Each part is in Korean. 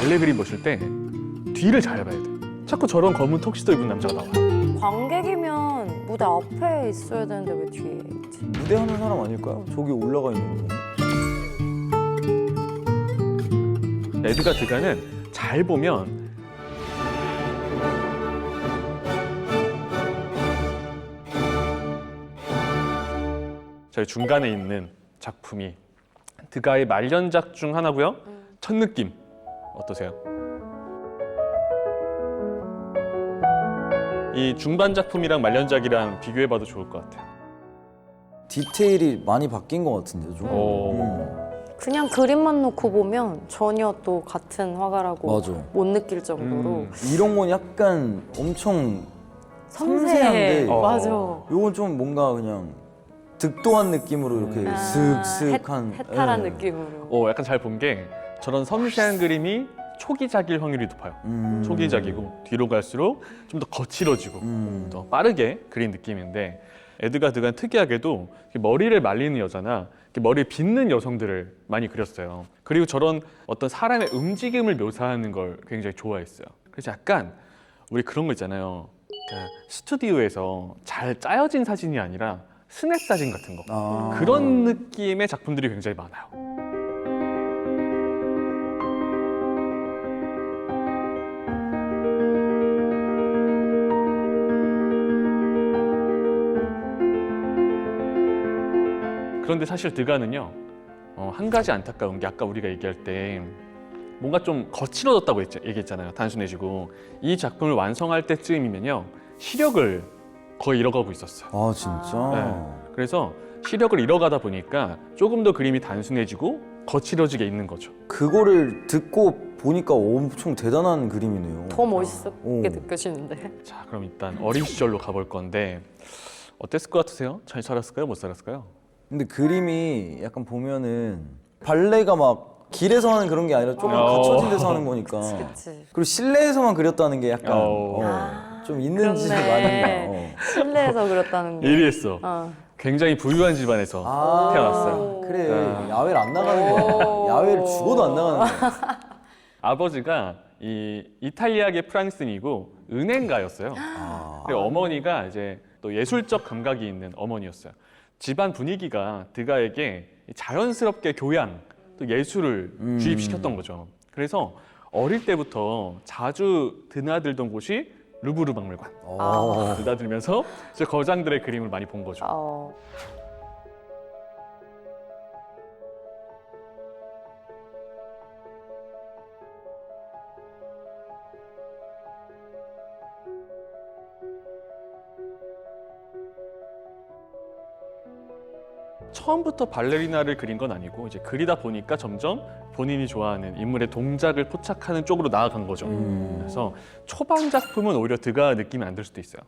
발레 그림 보실 때 뒤를 잘 봐야 돼. 자꾸 저런 검은 턱시도 입은 남자가 나와요. 관객이면 무대 앞에 있어야 되는데 왜 뒤에 있지? 무대 하는 사람 아닐까요? 저기 올라가 있는 거. 에드가 드가는 잘 보면 저희 중간에 있는 작품이 드가의 말년작 중 하나고요. 첫 느낌 어떠세요? 이 중반 작품이랑 말년작이랑 비교해봐도 좋을 것 같아요. 디테일이 많이 바뀐 것 같은데 좀. 오. 음, 그냥 그림만 놓고 보면 전혀 또 같은 화가라고 맞아. 못 느낄 정도로 음. 이런 건 약간 엄청. 섬세한데 어. 맞아. 요건 좀 뭔가 그냥 득도한 느낌으로 이렇게 아, 슥슥한 해, 해탈한 예. 느낌으로. 어, 약간 잘 본 게 저런 섬세한 그림이 초기작일 확률이 높아요. 음. 초기작이고 뒤로 갈수록 좀 더 거칠어지고 음. 더 빠르게 그린 느낌인데 에드가 드간 특이하게도 머리를 말리는 여자나 머리를 빗는 여성들을 많이 그렸어요. 그리고 저런 어떤 사람의 움직임을 묘사하는 걸 굉장히 좋아했어요. 그래서 약간 우리 그런 거 있잖아요. 그러니까 스튜디오에서 잘 짜여진 사진이 아니라 스냅 사진 같은 거. 아. 그런 느낌의 작품들이 굉장히 많아요. 그런데 사실 드가는요, 어, 한 가지 안타까운 게 아까 우리가 얘기할 때 뭔가 좀 거칠어졌다고 했, 얘기했잖아요. 단순해지고 이 작품을 완성할 때쯤이면요 시력을 거의 잃어가고 있었어요. 아 진짜. 네. 그래서 시력을 잃어가다 보니까 조금 더 그림이 단순해지고 거칠어지게 있는 거죠. 그거를 듣고 보니까 엄청 대단한 그림이네요. 더 멋있게 오. 느껴지는데. 자, 그럼 일단 어린 시절로 가볼 건데 어땠을 것 같으세요? 잘 살았을까요? 못 살았을까요? 근데 그림이 약간 보면은 발레가 막 길에서 하는 그런 게 아니라 조금 어. 갖춰진 데서 하는 거니까. 그치. 그리고 실내에서만 그렸다는 게 약간 어. 어, 좀 있는 짓이 그렇네. 많은가. 어. 실내에서 그렸다는 게. 예리했어. 어. 굉장히 부유한 집안에서 아, 태어났어요. 그래. 아. 야외를 안 나가는 오. 야외를 죽어도 안 나가는 거야. 아버지가 이 이탈리아계 프랑스인이고 은행가였어요. 아. 그리고 어머니가 이제 또 예술적 감각이 있는 어머니였어요. 집안 분위기가 드가에게 자연스럽게 교양 또 예술을 음. 주입시켰던 거죠. 그래서 어릴 때부터 자주 드나들던 곳이 루브르 박물관. 어. 드나들면서 이제 거장들의 그림을 많이 본 거죠. 어. 처음부터 발레리나를 그린 건 아니고 이제 그리다 보니까 점점 본인이 좋아하는 인물의 동작을 포착하는 쪽으로 나아간 거죠. 음. 그래서 초반 작품은 오히려 드가 느낌이 안 들 수도 있어요.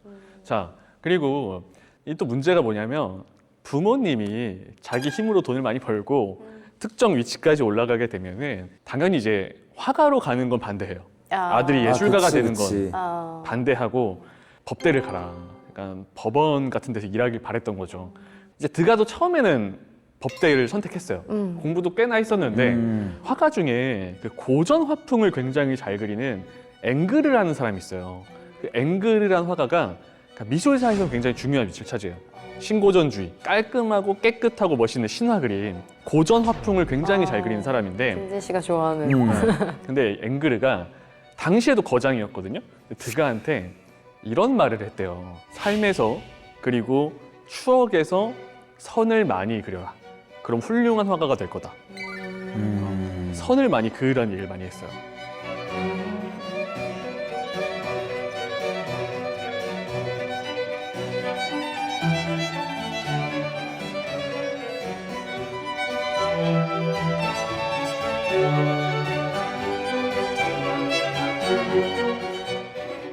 자, 그리고 이 또 문제가 뭐냐면 부모님이 자기 힘으로 돈을 많이 벌고 특정 위치까지 올라가게 되면은 당연히 이제 화가로 가는 건 반대해요. 야. 아들이 예술가가 아, 그치, 되는 그치. 건 아. 반대하고 법대를 가라. 약간 법원 같은 데서 일하길 바랬던 거죠. 이제 드가도 처음에는 법대를 선택했어요. 음. 공부도 꽤나 했었는데 음. 화가 중에 그 고전 화풍을 굉장히 잘 그리는 앵그르라는 사람이 있어요. 그 앵그르라는 화가가 그러니까 미술사에서 굉장히 중요한 위치를 차지해요. 신고전주의, 깔끔하고 깨끗하고 멋있는 신화 그림, 고전 화풍을 굉장히 잘 아. 그리는 사람인데 김진 씨가 좋아하는. 음. 근데 앵그르가 당시에도 거장이었거든요. 드가한테 이런 말을 했대요. 삶에서 그리고 추억에서 선을 많이 그려라. 그럼 훌륭한 화가가 될 거다. 음. 선을 많이 그으라는 얘기를 많이 했어요.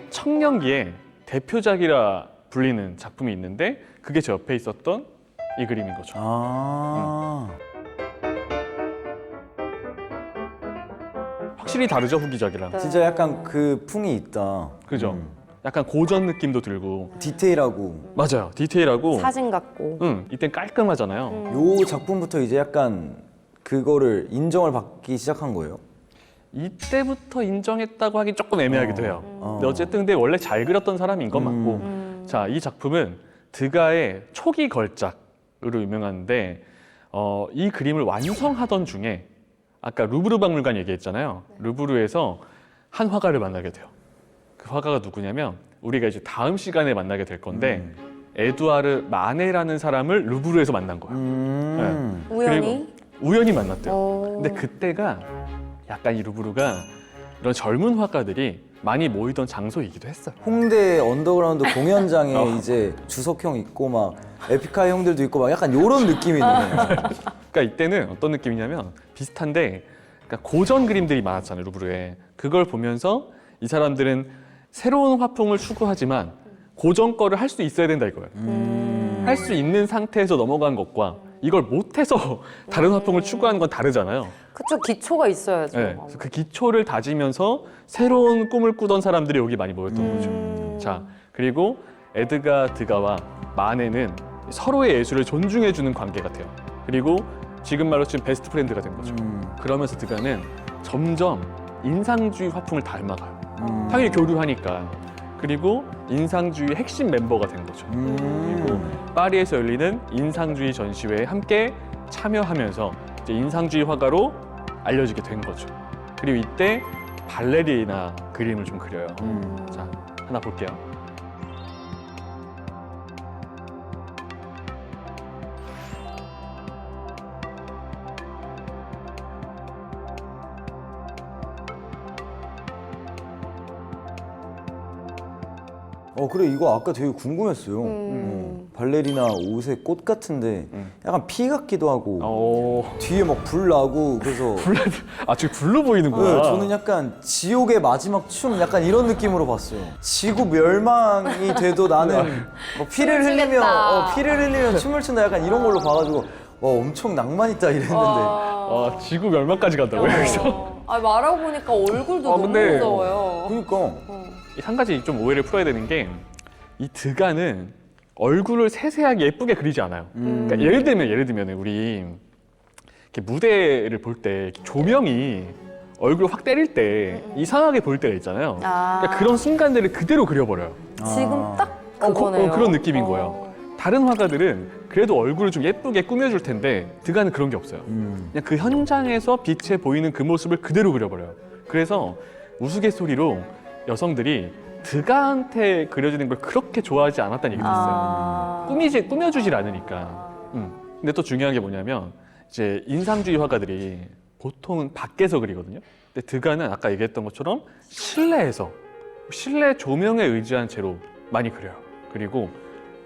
청년기에 대표작이라 불리는 작품이 있는데 그게 제 옆에 있었던 이 그림인 거죠. 아. 확실히 다르죠 후기작이랑. 네. 진짜 약간 그 풍이 있다. 그죠? 음. 약간 고전 느낌도 들고 디테일하고 맞아요 디테일하고 사진 같고. 응 이땐 깔끔하잖아요 음. 요 작품부터 이제 약간 그거를 인정을 받기 시작한 거예요. 이때부터 인정했다고 하긴 조금 애매하기도 해요. 어. 근데 어쨌든 근데 원래 잘 그렸던 사람인 건 맞고 음. 자, 이 작품은 드가의 초기 걸작 으로 유명한데 어, 이 그림을 완성하던 중에 아까 루브르 박물관 얘기했잖아요. 루브르에서 한 화가를 만나게 돼요. 그 화가가 누구냐면 우리가 이제 다음 시간에 만나게 될 건데 에두아르 마네라는 사람을 루브르에서 만난 거예요. 음. 우연히? 우연히 만났대요. 어. 근데 그때가 약간 이 루브르가 이런 젊은 화가들이 많이 모이던 장소이기도 했어요. 홍대 언더그라운드 공연장에 어. 이제 주석 형 있고 막 에픽하이 형들도 있고 막 약간 요런 느낌이네. 그러니까 이때는 어떤 느낌이냐면 비슷한데 그러니까 고전 그림들이 많았잖아요 루브르에 그걸 보면서 이 사람들은 새로운 화풍을 추구하지만 고전 거를 할 수 있어야 된다 이거예요 음. 할수 있는 상태에서 넘어간 것과 이걸 못해서 다른 화풍을 추구하는 건 다르잖아요 그쵸, 기초가 있어야죠. 네, 그래서 그 기초를 다지면서 새로운 꿈을 꾸던 사람들이 여기 많이 모였던 거죠 음. 자 그리고 에드가 드가와 마네는 서로의 예술을 존중해주는 관계 같아요 그리고 지금 말로 지금 베스트 프렌드가 된 거죠 음. 그러면서 드가는 점점 인상주의 화풍을 닮아가요. 음. 당연히 교류하니까. 그리고 인상주의 핵심 멤버가 된 거죠. 음. 그리고 파리에서 열리는 인상주의 전시회에 함께 참여하면서 이제 인상주의 화가로 알려지게 된 거죠. 그리고 이때 발레리나 그림을 좀 그려요. 음. 자, 하나 볼게요. 어 그래 이거 아까 되게 궁금했어요. 음. 어, 발레리나 옷의 꽃 같은데 음. 약간 피 같기도 하고 어, 뒤에 막 불 나고 그래서 아, 지금 불로 보이는구나. 네, 저는 약간 지옥의 마지막 춤 약간 이런 느낌으로 봤어요. 지구 멸망이 돼도 나는 뭐 피를 춤을 흘리며 추겠다. 어, 피를 흘리며 춤을 춘다 약간 이런 걸로 봐가지고 와 엄청 낭만 있다 이랬는데 아, 지구 멸망까지 간다고요, 여기서? 어. 아, 말하고 보니까 얼굴도 아, 너무 근데- 무서워요. 그러니까 어. 이한 가지 좀 오해를 풀어야 되는 게 이 드가는 얼굴을 세세하게 예쁘게 그리지 않아요. 음. 그러니까 예를 들면 예를 들면 우리 이렇게 무대를 볼 때 조명이 얼굴 확 때릴 때 이상하게 보일 때가 있잖아요. 아. 그러니까 그런 순간들을 그대로 그려버려요. 지금 아. 딱 어, 그- 그거네요. 어, 그런 느낌인 어. 거예요. 다른 화가들은 그래도 얼굴을 좀 예쁘게 꾸며줄 텐데 드가는 그런 게 없어요. 음. 그냥 그 현장에서 빛에 보이는 그 모습을 그대로 그려버려요. 그래서 우스갯소리로 여성들이 드가한테 그려지는 걸 그렇게 좋아하지 않았다는 얘기도 있어요. 아. 꾸미지 꾸며주질 않으니까. 음. 근데 또 중요한 게 뭐냐면 이제 인상주의 화가들이 보통은 밖에서 그리거든요. 근데 드가는 아까 얘기했던 것처럼 실내에서 실내 조명에 의지한 채로 많이 그려요. 그리고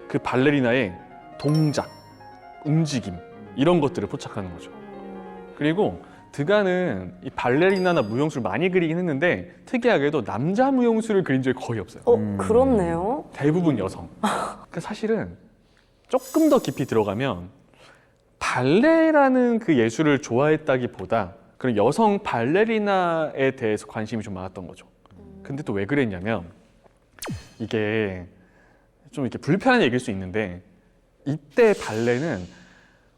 그 발레리나의 동작, 움직임 이런 것들을 포착하는 거죠. 그리고 드가는 이 발레리나나 무용수를 많이 그리긴 했는데 특이하게도 남자 무용수를 그린 적이 거의 없어요. 어, 음. 그렇네요. 대부분 여성. 그러니까 사실은 조금 더 깊이 들어가면 발레라는 그 예술을 좋아했다기보다 그런 여성 발레리나에 대해서 관심이 좀 많았던 거죠. 근데 또 왜 그랬냐면 이게 좀 이렇게 불편한 얘기일 수 있는데 이때 발레는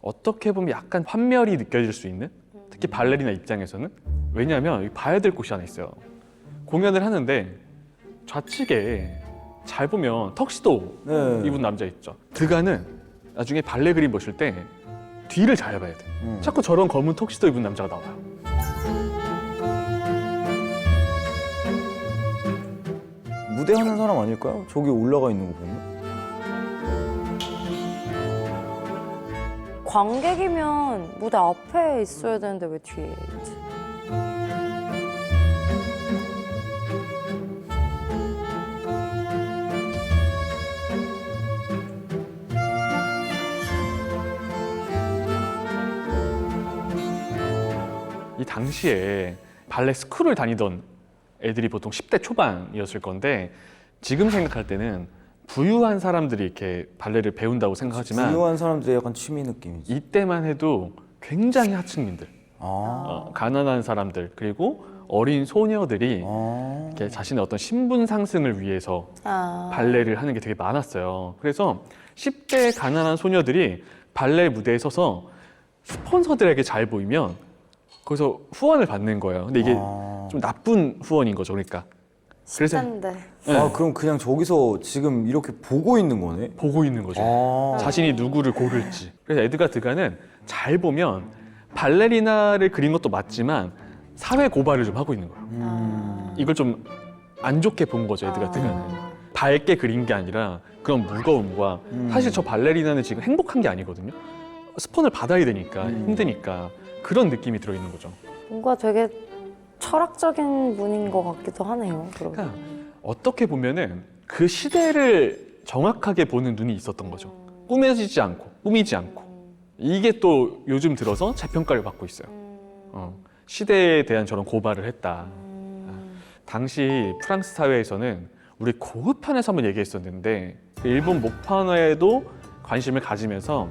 어떻게 보면 약간 환멸이 느껴질 수 있는 특히 발레리나 입장에서는 왜냐하면 봐야 될 곳이 하나 있어요. 공연을 하는데 좌측에 잘 보면 턱시도 네. 입은 남자 있죠. 드가는 나중에 발레 그림 보실 때 뒤를 잘 봐야 돼. 음. 자꾸 저런 검은 턱시도 입은 남자가 나와요. 무대 하는 사람 아닐까요? 저기 올라가 있는 거 보면 관객이면 무대 앞에 있어야 되는데 왜 뒤에 있지? 이 당시에 발레 스쿨을 다니던 애들이 보통 10대 초반이었을 건데 지금 생각할 때는 부유한 사람들이 이렇게 발레를 배운다고 생각하지만 훌륭한 사람들의 약간 취미 느낌이지. 이때만 해도 굉장히 하층민들, 아. 어, 가난한 사람들 그리고 어린 소녀들이 아. 이렇게 자신의 어떤 신분 상승을 위해서 아. 발레를 하는 게 되게 많았어요. 그래서 10대 가난한 소녀들이 발레 무대에 서서 스폰서들에게 잘 보이면 거기서 후원을 받는 거예요. 근데 이게 아. 좀 나쁜 후원인 거죠. 그러니까 그래서- 십잔데. 아 그럼 그냥 저기서 지금 이렇게 보고 있는 거네. 보고 있는 거죠. 아. 자신이 누구를 고를지. 그래서 에드가 드가는 잘 보면 발레리나를 그린 것도 맞지만 사회 고발을 좀 하고 있는 거예요. 음. 이걸 좀 안 좋게 본 거죠, 에드가 드가는. 아. 밝게 그린 게 아니라 그런 무거움과 음. 사실 저 발레리나는 지금 행복한 게 아니거든요. 스폰을 받아야 되니까 음. 힘드니까 그런 느낌이 들어 있는 거죠. 뭔가 되게 철학적인 분인 것 같기도 하네요. 그러고. 그러니까 어떻게 보면은 그 시대를 정확하게 보는 눈이 있었던 거죠. 꾸며지지 않고 꾸미지 않고 이게 또 요즘 들어서 재평가를 받고 있어요. 어, 시대에 대한 저런 고발을 했다. 당시 프랑스 사회에서는 우리 고흐편에서 한번 얘기했었는데 그 일본 목판화에도 관심을 가지면서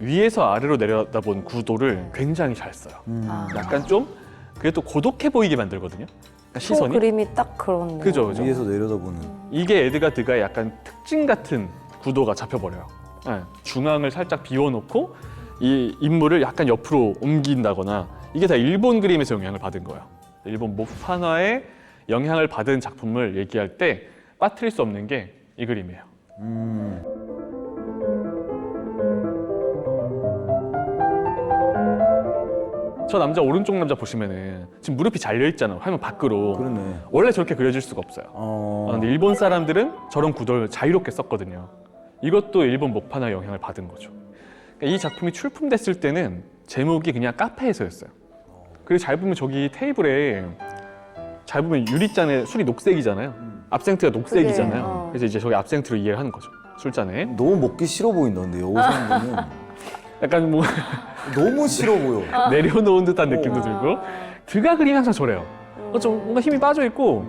위에서 아래로 내려다본 구도를 굉장히 잘 써요. 음. 아. 약간 좀 그게 또 고독해 보이게 만들거든요. 그러니까 소 시선이 그림이 딱 그렇네요. 그죠, 그죠. 위에서 내려다보는. 이게 에드가 드가의 약간 특징 같은 구도가 잡혀버려요. 예, 중앙을 살짝 비워놓고 이 인물을 약간 옆으로 옮긴다거나 이게 다 일본 그림에서 영향을 받은 거예요. 일본 목판화에 영향을 받은 작품을 얘기할 때 빠뜨릴 수 없는 게 이 그림이에요. 음. 저 남자 오른쪽 남자 보시면은 지금 무릎이 잘려 있잖아요. 화면 밖으로. 그러네. 원래 저렇게 그려질 수가 없어요. 어. 아, 근데 일본 사람들은 저런 구도를 자유롭게 썼거든요. 이것도 일본 목판화 영향을 받은 거죠. 그러니까 이 작품이 출품됐을 때는 제목이 그냥 카페에서였어요. 그리고 잘 보면 저기 테이블에 잘 보면 유리잔에 술이 녹색이잖아요. 압생트가 녹색이잖아요. 어. 그래서 이제 저기 압생트로 이해를 하는 거죠. 술잔에. 너무 먹기 싫어 보인다는데 여성분은 약간 뭐 너무 싫어 보여. 내려놓은 듯한 느낌도 어. 들고 드가 그림이 항상 저래요. 어, 좀 뭔가 힘이 빠져 있고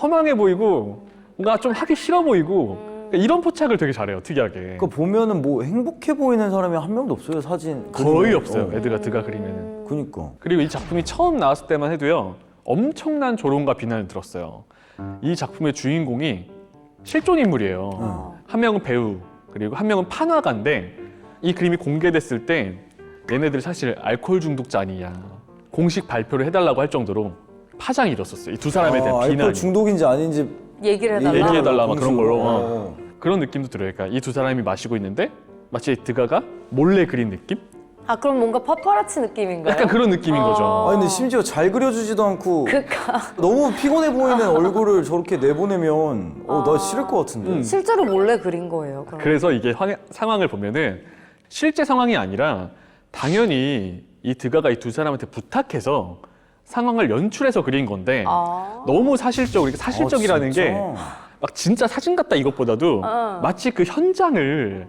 허망해 보이고 뭔가 좀 하기 싫어 보이고 그러니까 이런 포착을 되게 잘해요. 특이하게. 그 보면은 뭐 행복해 보이는 사람이 한 명도 없어요 사진. 거의 그림에. 없어요. 어. 에드가 드가 그리면은. 그니까. 그리고 이 작품이 처음 나왔을 때만 해도요. 엄청난 조롱과 비난을 들었어요. 이 작품의 주인공이 실존 인물이에요. 어. 한 명은 배우 그리고 한 명은 판화가인데 이 그림이 공개됐을 때 얘네들 사실 알코올 중독자 아니냐 공식 발표를 해달라고 할 정도로 파장이 일었었어요. 이 두 사람에 대한 아, 알코올 비난이. 중독인지 아닌지 얘기를 해달라. 얘기해달라. 막 그런 걸로, 어. 어. 그런 느낌도 들어요. 그러니까 이 두 사람이 마시고 있는데 마치 드가가 몰래 그린 느낌? 아 그럼 뭔가 파파라치 느낌인가요? 약간 그런 느낌인 어. 거죠. 아 근데 심지어 잘 그려주지도 않고 그니까 너무 피곤해 보이는 얼굴을 저렇게 내보내면 어, 나 싫을 것 같은데. 음. 실제로 몰래 그린 거예요. 그럼. 그래서 이게 황- 상황을 보면은 실제 상황이 아니라 당연히 이 드가가 이 두 사람한테 부탁해서 상황을 연출해서 그린 건데 아. 너무 사실적으로 이게 사실적이라는 어, 진짜? 게막 진짜 사진 같다 이것보다도 어. 마치 그 현장을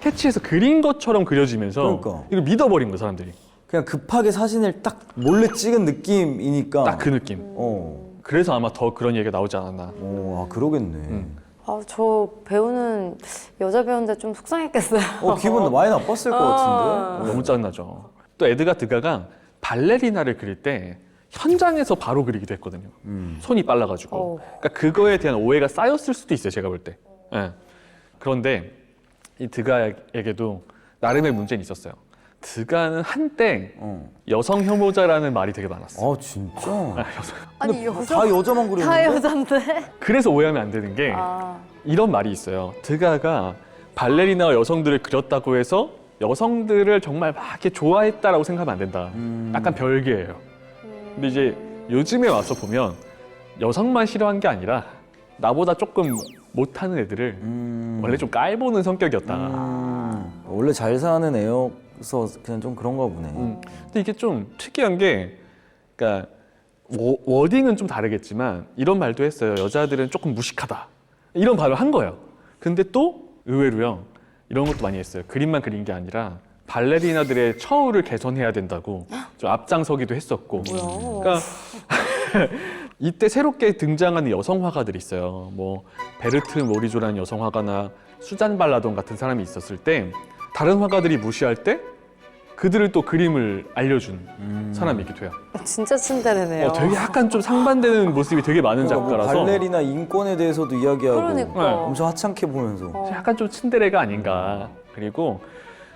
캐치해서 그린 것처럼 그려지면서 그러니까. 이걸 믿어버린 거 사람들이 그냥 급하게 사진을 딱 몰래 찍은 느낌이니까. 딱 그 느낌. 어. 그래서 아마 더 그런 얘기가 나오지 않았나. 어, 아 그러겠네. 음. 아, 저 배우는 여자 배우인데 좀 속상했겠어요. 어 기분 많이 나빴을 것 같은데. 너무 짜증나죠. 또 에드가 드가가 발레리나를 그릴 때 현장에서 바로 그리기도 했거든요. 음. 손이 빨라가지고. 어. 그러니까 그거에 대한 오해가 쌓였을 수도 있어요. 제가 볼 때. 예. 그런데 이 드가에게도 나름의 문제는 있었어요. 드가는 한때 어. 여성 혐오자라는 말이 되게 많았어. 아 진짜. 아, 여성. 아니 여자 다 여자만 그리는데. 다 여잔데. 그래서 오해하면 안 되는 게 아, 이런 말이 있어요. 드가가 발레리나와 여성들을 그렸다고 해서 여성들을 정말 막 이렇게 좋아했다라고 생각하면 안 된다. 음. 약간 별개예요. 근데 이제 요즘에 와서 보면 여성만 싫어한 게 아니라 나보다 조금 못하는 애들을 음. 원래 좀 깔보는 성격이었다. 음. 원래 잘 사는 애 여서 그냥 좀 그런가 보네. 음. 근데 이게 좀 특이한 게, 그러니까 워, 워딩은 좀 다르겠지만 이런 말도 했어요. 여자들은 조금 무식하다. 이런 말을 한 거예요. 근데 또 의외로요. 이런 것도 많이 했어요. 그림만 그린 게 아니라 발레리나들의 처우를 개선해야 된다고 좀 앞장서기도 했었고. 뭐야. 그러니까 이때 새롭게 등장하는 여성 화가들이 있어요. 뭐 베르트 모리조라는 여성 화가나 수잔 발라돈 같은 사람이 있었을 때 다른 화가들이 무시할 때 그들을 또 그림을 알려준 음. 사람이기도 해요. 진짜 친데레네요. 어, 되게 약간 좀 상반되는 모습이 되게 많은 그러니까 뭐 작가라서 발레리나 인권에 대해서도 이야기하고 그러니까. 네. 엄청 하찮게 보면서 어. 약간 좀 츤데레가 아닌가. 그리고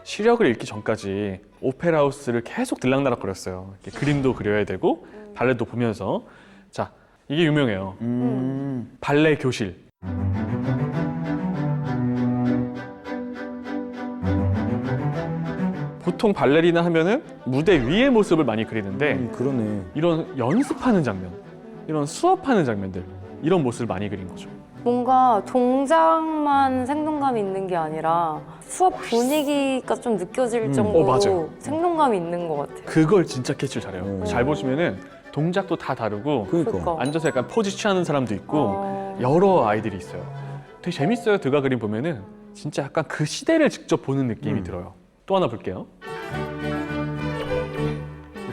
시력을 잃기 전까지 오페라 하우스를 계속 들락날락 거렸어요. 이렇게 그림도 그려야 되고 발레도 보면서 자 이게 유명해요. 음. 발레 교실. 보통 발레리나 하면은 무대 위의 모습을 많이 그리는데 음, 그러네. 이런 연습하는 장면, 이런 수업하는 장면들 이런 모습을 많이 그린 거죠. 뭔가 동작만 생동감이 있는 게 아니라 수업 분위기가 좀 느껴질 음. 정도로 어, 맞아요. 생동감이 있는 것 같아요. 그걸 진짜 캐치를 잘해요. 음. 잘 보시면은 동작도 다 다르고 그러니까. 그러니까. 앉아서 약간 포즈 취하는 사람도 있고 어. 여러 아이들이 있어요. 되게 재밌어요. 드가 그림 보면은 진짜 약간 그 시대를 직접 보는 느낌이 음. 들어요. 또 하나 볼게요.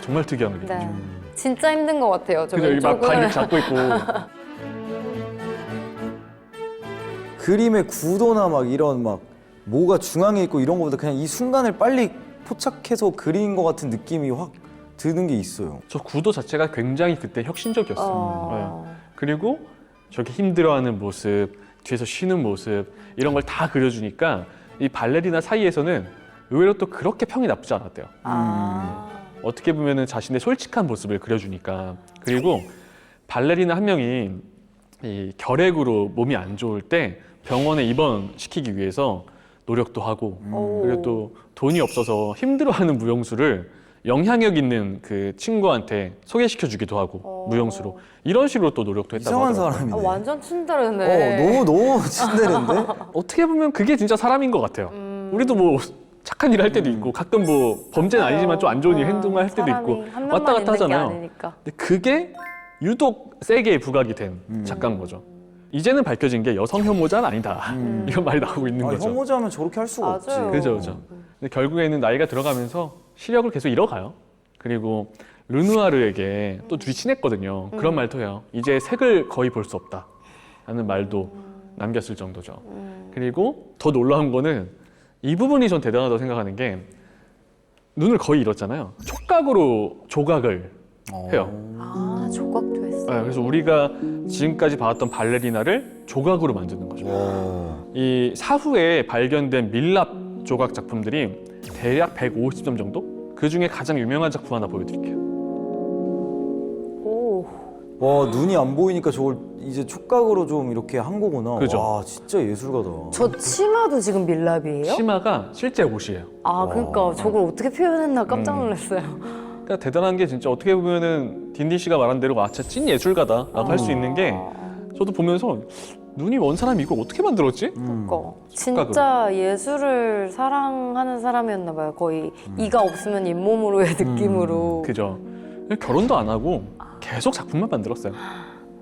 정말 특이한 그림이죠. 네. 진짜 힘든 것 같아요. 저 그죠? 여기 막 왼쪽은 발을 잡고 있고 그림의 구도나 막 이런 막 뭐가 중앙에 있고 이런 거보다 그냥 이 순간을 빨리 포착해서 그린 것 같은 느낌이 확 드는 게 있어요. 저 구도 자체가 굉장히 그때 혁신적이었어요. 어. 네. 그리고 저렇게 힘들어하는 모습, 뒤에서 쉬는 모습 이런 걸 다 그려주니까 이 발레리나 사이에서는 의외로 또 그렇게 평이 나쁘지 않았대요. 아. 어떻게 보면은 자신의 솔직한 모습을 그려주니까 그리고 발레리나 한 명이 이 결핵으로 몸이 안 좋을 때 병원에 입원시키기 위해서 노력도 하고 오. 그리고 또 돈이 없어서 힘들어하는 무용수를 영향력 있는 그 친구한테 소개시켜 주기도 하고 어. 무용수로 이런 식으로 또 노력도 했다고 이상한 하더라고요. 사람이네. 아, 완전 어, 춘대르네. 너무 너무 친데레인데? 어떻게 보면 그게 진짜 사람인 것 같아요. 음. 우리도 뭐 착한 일을 할 때도 음. 있고 가끔 뭐 범죄는 아니지만 좀 안 좋은 일 어, 행동을 할 때도 사람이 있고 명만 왔다 갔다 있는 게 하잖아요. 아니니까. 근데 그게 유독 세게 부각이 된 음. 작가인 거죠. 이제는 밝혀진 게 여성 혐오자는 아니다. 음. 이런 말이 나오고 있는 아, 거죠. 혐오자면 저렇게 할 수가 없지. 맞아요. 그죠, 그죠. 근데 결국에는 나이가 들어가면서 시력을 계속 잃어가요. 그리고 르누아르에게 또 둘이 친했거든요. 그런 음. 말도 해요. 이제 색을 거의 볼 수 없다. 라는 말도 남겼을 정도죠. 음. 그리고 더 놀라운 거는 이 부분이 전 대단하다고 생각하는 게 눈을 거의 잃었잖아요. 촉각으로 조각을 어. 해요. 아, 조각도 했어. 네, 그래서 우리가 지금까지 봐왔던 발레리나를 조각으로 만드는 거죠. 와. 이 사후에 발견된 밀랍 조각 작품들이 대략 150점 정도? 그 중에 가장 유명한 작품 하나 보여드릴게요. 오. 와 눈이 안 보이니까 저걸 이제 촉각으로 좀 이렇게 한 거구나. 그죠. 와 진짜 예술가다. 저 치마도 지금 밀랍이에요? 치마가 실제 옷이에요. 아, 그러니까 저걸 어떻게 표현했나 깜짝 음. 놀랐어요. 그러니까 대단한 게 진짜 어떻게 보면은 딘딘 씨가 말한 대로 아, 진짜 찐 예술가다라고 할 수 있는 게 저도 보면서 눈이 먼 사람이 이걸 어떻게 만들었지? 음. 그러니까 진짜 예술을 사랑하는 사람이었나 봐요. 거의 이가 없으면 잇몸으로의 느낌으로. 그죠. 결혼도 안 하고 계속 작품만 만들었어요.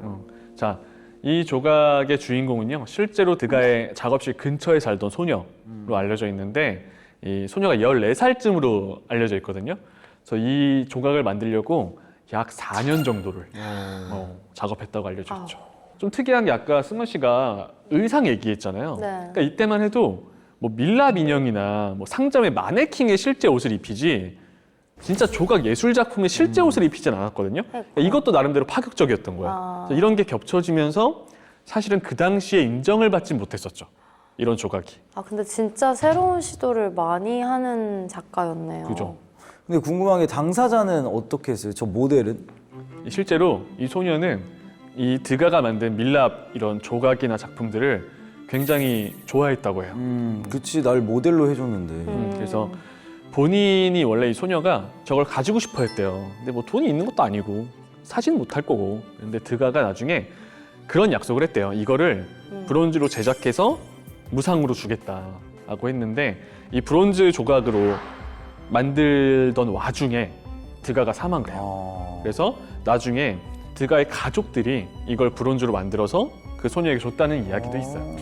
어. 자, 이 조각의 주인공은요, 실제로 드가의 작업실 근처에 살던 소녀로 알려져 있는데, 이 소녀가 14살쯤으로 알려져 있거든요. 그래서 이 조각을 만들려고 약 4년 정도를 어, 작업했다고 알려져 있죠. 좀 특이한 게 아까 승원 씨가 의상 얘기했잖아요. 네. 그러니까 이때만 해도 뭐 밀랍 인형이나 뭐 상점의 마네킹의 실제 옷을 입히지 진짜 조각 예술 작품의 실제 옷을 입히진 않았거든요. 그러니까 이것도 나름대로 파격적이었던 거예요. 아. 그래서 이런 게 겹쳐지면서 사실은 그 당시에 인정을 받지 못했었죠. 이런 조각이. 아 근데 진짜 새로운 시도를 많이 하는 작가였네요. 그죠. 근데 궁금한 게 당사자는 어떻게 했어요? 저 모델은? 실제로 이 소녀는 이 드가가 만든 밀랍 이런 조각이나 작품들을 굉장히 좋아했다고 해요. 음, 그치 날 모델로 해줬는데. 음, 그래서 본인이 원래 이 소녀가 저걸 가지고 싶어 했대요. 근데 뭐 돈이 있는 것도 아니고 사진 못할 거고. 근데 드가가 나중에 그런 약속을 했대요. 이거를 음. 브론즈로 제작해서 무상으로 주겠다라고 했는데 이 브론즈 조각으로 만들던 와중에 드가가 사망을 해요. 아. 그래서 나중에 드가의 가족들이 이걸 브론즈로 만들어서 그 소녀에게 줬다는 이야기도 있어요.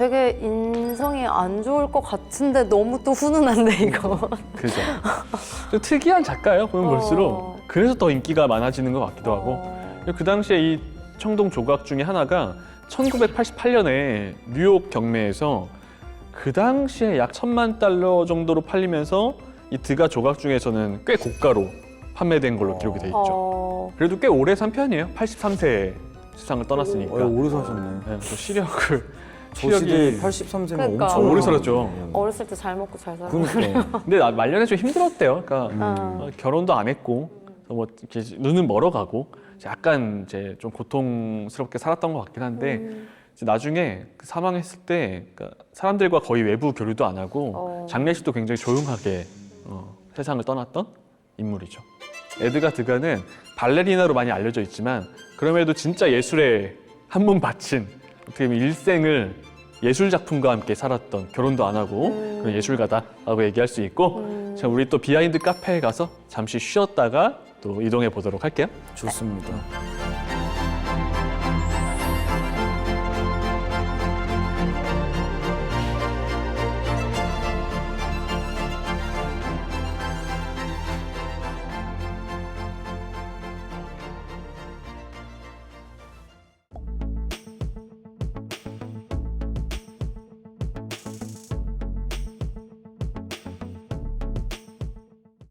어 되게 인성이 안 좋을 것 같은데 너무 또 훈훈한데 이거. 그죠. 좀 특이한 작가예요. 보면 어. 볼수록 그래서 더 인기가 많아지는 것 같기도 하고 어. 그 당시에 이 청동 조각 중에 하나가 1988년에 뉴욕 경매에서 그 당시에 약 천만 달러 정도로 팔리면서 이 드가 조각 중에서는 꽤 고가로 판매된 걸로 기록이 돼 있죠. 어. 그래도 꽤 오래 산 편이에요. 83세에 세상을 떠났으니까. 어, 오래 사셨네. 네, 또 시력을 저 추억이- 83세면 그러니까. 엄청 오래 살았죠. 어렸을 때 잘 먹고 잘 살아. 그러니까 근데 나 말년에 좀 힘들었대요. 그러니까 아. 어, 결혼도 안 했고 뭐 이렇게 눈은 멀어가고 약간 이제 좀 고통스럽게 살았던 것 같긴 한데 음. 이제 나중에 그 사망했을 때 그러니까 사람들과 거의 외부 교류도 안 하고 어. 장례식도 굉장히 조용하게 어, 세상을 떠났던 인물이죠. 에드가 드가는 발레리나로 많이 알려져 있지만 그럼에도 진짜 예술에 한 몸 바친 어떻게 보면 일생을 예술 작품과 함께 살았던 결혼도 안 하고 음. 그런 예술가다라고 얘기할 수 있고 자 우리 또 비하인드 카페에 가서 잠시 쉬었다가 또 이동해 보도록 할게요. 좋습니다.